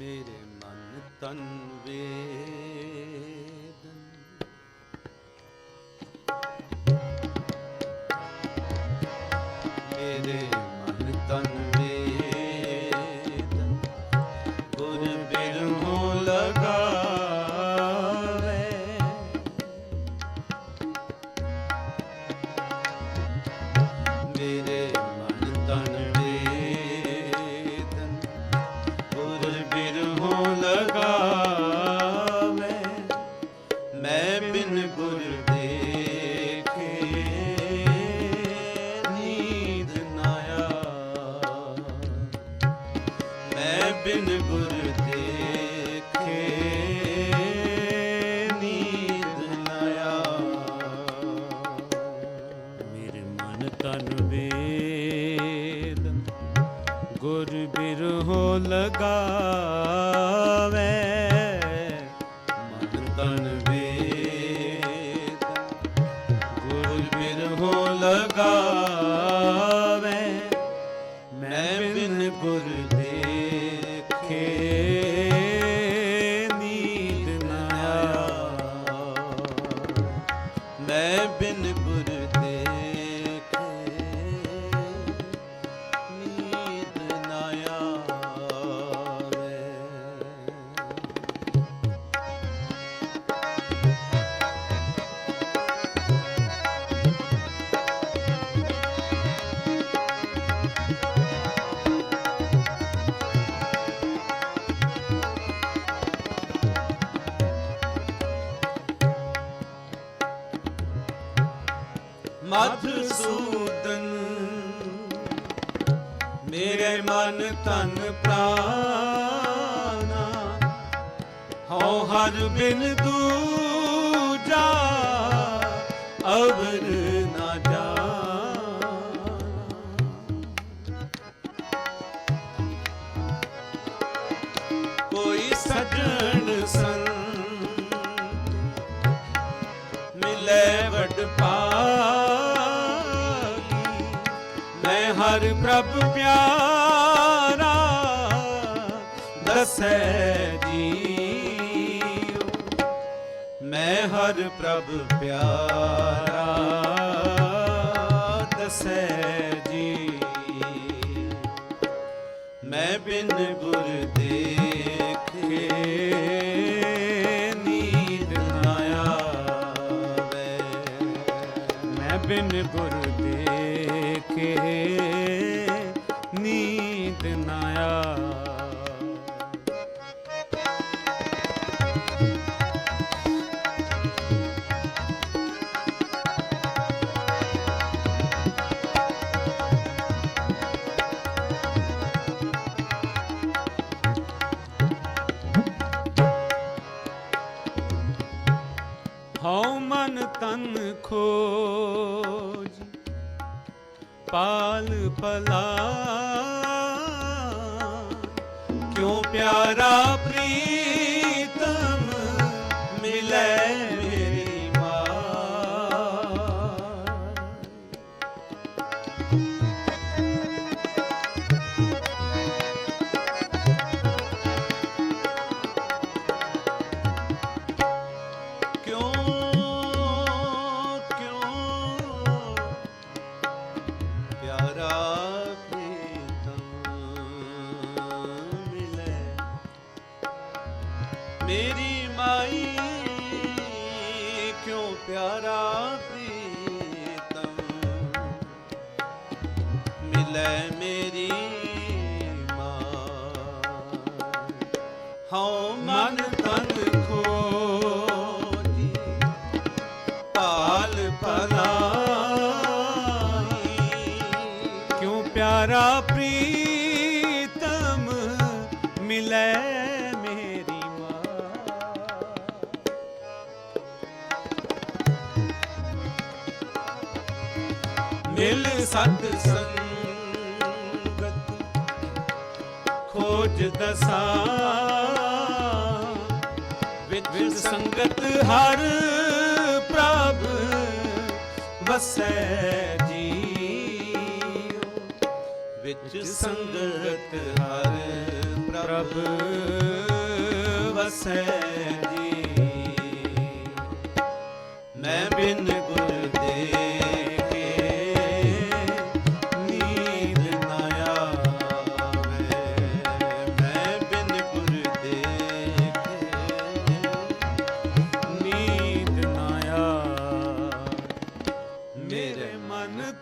ਮੇਰੇ ਮਨ ਤਨ ਵੇਦਨ ਬਿਨ ਗੁਰ ਦੇਖੇ ਨੀਂਦ ਨਾ ਮੇਰੇ ਮਨ ਤਨ ਵੇਦ ਗੁਰ ਬਿਰਹੋ ਲਗਾਵੇ। ਮਨ ਤਨ ਮੈਂ ਬਿਨ ਮਧੂਸੂਦਨ ਮੇਰੇ ਮਨ ਤਨ ਪ੍ਰਾਨਾ ਹਉ ਹਰ ਬਿਨ ਦੂਜਾ ਪਿਆਰਾ ਦਸੈ ਜੀਉ। ਮੈਂ ਹਰ ਪ੍ਰਭ ਪਿਆਰਾ ਦਸੈ ਜੀ ਮੈਂ ਬਿਨ ਗੁਰ ਦੇਖੇ ਨੀਂਦ ਨਾ ਆਵੇ। ਮੈਂ ਬਿਨ ਗੁਰ ਦੇਖੇ ਹਉ ਮਨ ਤਨ ਖੋਜ ਪਾਲ ਪਲਾ ਕਿਉ ਪਿਆਰਾ ਪ੍ਰੀਤਮ ਪਿਆਰਾ ਪ੍ਰੀਤਮ ਮਿਲੇ ਮੇਰੀ ਮਾਈ ਕਿਉਂ ਪਿਆਰਾ ਪ੍ਰੀਤਮ ਮਿਲੇ ਮੇਰੀ ਮਾਂ ਹਉ ਮਨ ਤਨ ਖੋ ਮਿਲ ਸਤ ਸੰਗਤ ਖੋਜ ਦਸਾ। ਵਿਚ ਸੰਗਤ ਹਰ ਪ੍ਰਭ ਵਸੈ ਜੀਉ ਵਿੱਚ ਸੰਗਤ ਹਰ ਪ੍ਰਭ ਵਸੈ ਜੀ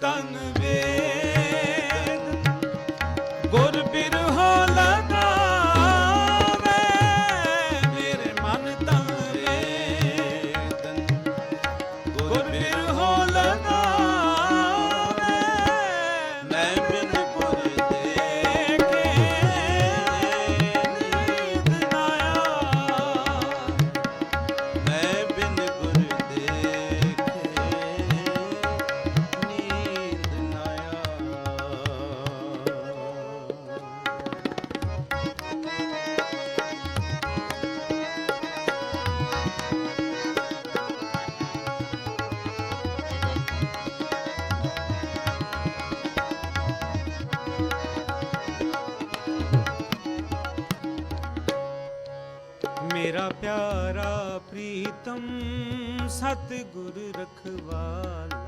ਤਨ ਪਿਆਰਾ ਪ੍ਰੀਤਮ ਸਤ ਗੁਰ ਰਖਵਾਲਾ।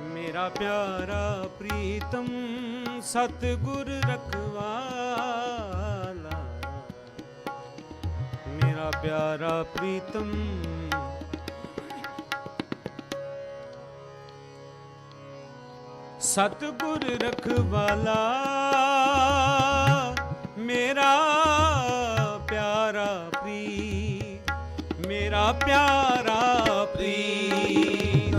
ਮੇਰਾ ਪਿਆਰਾ ਪ੍ਰੀਤਮ ਸਤ ਗੁਰ ਰਖਵਾਲਾ। ਮੇਰਾ ਪਿਆਰਾ ਪ੍ਰੀਤਮ ਸਤਿਗੁਰ ਰਖਵਾਲਾ ਮੇਰਾ ਪਿਆਰਾ ਪ੍ਰੀ ਮੇਰਾ ਪਿਆਰਾ ਪ੍ਰੀ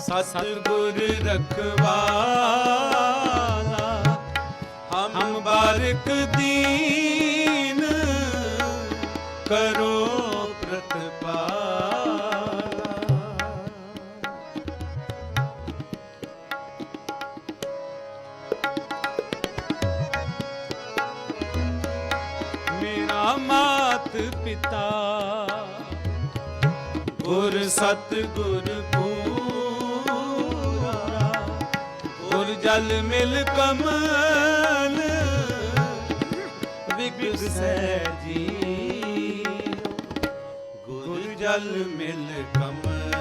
ਸਤਿਗੁਰ ਰਖਵਾਲਾ ਹਮ ਬਾਰਕ ਦੀਨ ਕਰੋ ਪਿਤਾ। ਗੁਰ ਸਤਿਗੁਰ ਪੂਰਾ, ਗੁਰ ਜਲ ਮਿਲ ਕਮਲ ਵਿਗਸੈ ਜੀ ਗੁਰ ਜਲ ਮਿਲ ਕਮਲ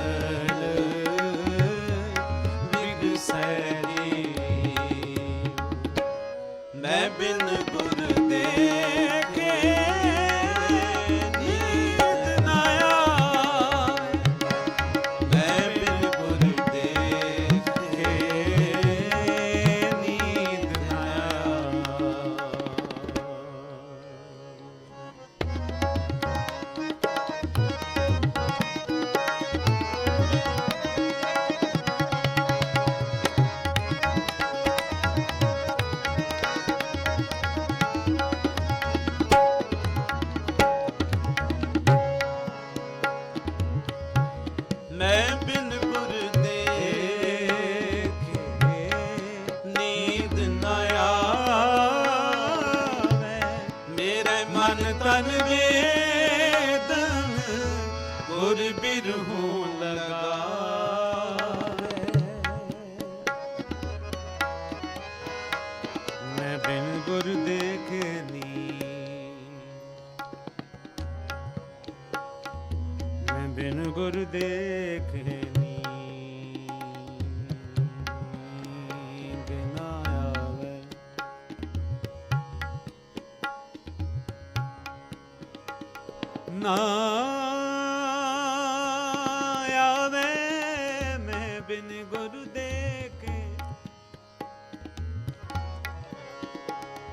ਵਿਗਸੈ ਮੈਂ ਬਿਨ ਗੁਰ ਦੇਖੇ ਤਨ ਵੇਦਨ ਗੁਰ ਬਿਰਹੂ ਲਗਾਵੇ ਮੈਂ ਬਿਨ ਗੁਰ ਦੇਖਨੀ ਮੈਂ ਬਿਨ ਗੁਰ ਦੇਖਨੀ ਨਾ ਆਵੇ, ਮੈਂ ਬਿਨ ਗੁਰ ਦੇਖੇ।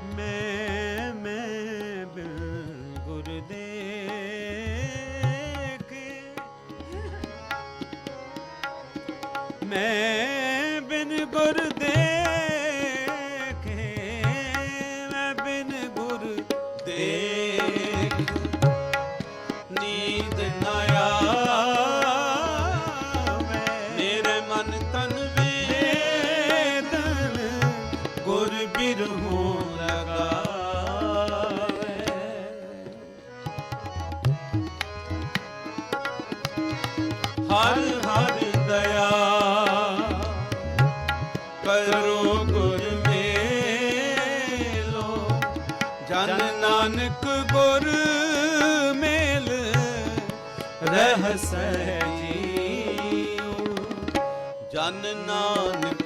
ਮੈਂ ਮੈਂ ਬਿਨ ਗੁਰ ਦੇਖੇ। ਮੈਂ ਬਿਨ ਗੁਰੂ ਦੇਖੇ ਜਨ ਨਾਨਕ ਗੁਰ ਮੇਲ ਰਹਿ ਸਹਿ ਜੀਉ। ਜਨ ਨਾਨਕ